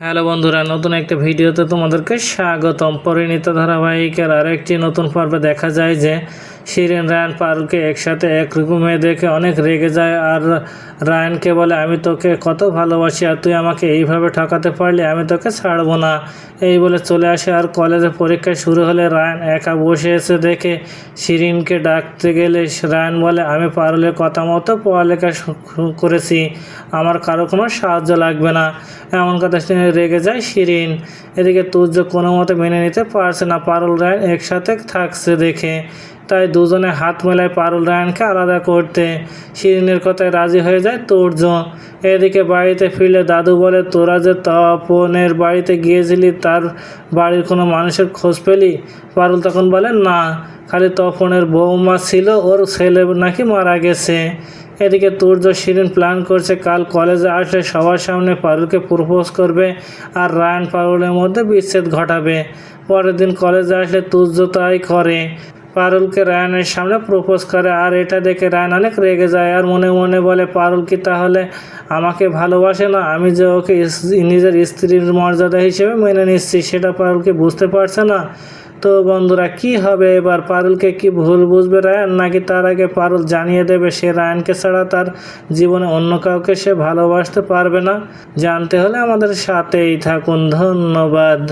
Hello বন্ধুরা, নতুন একটা ভিডিওতে তোমাদেরকে স্বাগতম। পরিণীত ধারাবাহিকের আরও একটি নতুন পর্বে দেখা যায় যে শিরিন, রায়ন পারুলকে একসাথে এক রকমে দেখে অনেক রেগে যায়। আর রায়নকে বলে, আমি তোকে কত ভালোবাসি আর তুই আমাকে এইভাবে ঠকাতে পারলি, আমি তোকে ছাড়বো না। এই বলে চলে আসে। আর কলেজে পরীক্ষা শুরু হলে রায়ন একা বসে এসে দেখে শিরিনকে ডাকতে গেলে রায়ন বলে, আমি পারুলের কথা মতো পড়ালেখা করেছি, আমার কারও কোনো সাহায্য লাগবে না। এমন কথা শুনে রেগে যায় শিরিন। এদিকে তুর্য কোনো মতে মেনে নিতে পারছে না, পারুল রায় একসাথে থাকছে দেখে। তাই দুজনে হাত মেলায় পারুল রায়নকে আলাদা করতে শিরিনের কথায় রাজি হয়ে যায় তুর্য এদিকে বাড়িতে ফিরলে দাদু বলে, তোরা যে তপনের বাড়িতে গিয়েছিলি, তার বাড়ির কোনো মানুষের খোঁজ পেলি? পারুল তখন বলে, না, খালি তপনের বৌমা ছিল, ওর ছেলে নাকি মারা গেছে। এদিকে তুর্য শিরিন প্ল্যান করছে, কাল কলেজে আসলে সবার সামনে পারুলকে প্রপোজ করবে আর রায়ন পারুলের মধ্যে বিচ্ছেদ ঘটাবে। পরের দিন কলেজে আসলে তুর্য তাই করে। পারুলকে রায়নের সামনে প্রপোজ করে, আর এটা দেখে রায়ন অনেক রেগে যায় আর মনে মনে বলে, পারুল কি তাহলে আমাকে ভালোবাসে না? আমি যে ওকে নিজের স্ত্রীর মর্যাদা হিসেবে মেনে নিচ্ছি, সেটা পারুলকে বুঝতে পারছে না। তো বন্ধুরা, কি হবে এবার? পারুলকে কি ভুল বুঝবে রায়ান? নাকি তার আগে পারুল জানিয়ে দেবে সে রায়ানকে ছাড়া তার জীবনে অন্য কাউকে সে ভালোবাসতে পারবে না? জানতে হলে আমাদের সাথেই থাকুন। ধন্যবাদ।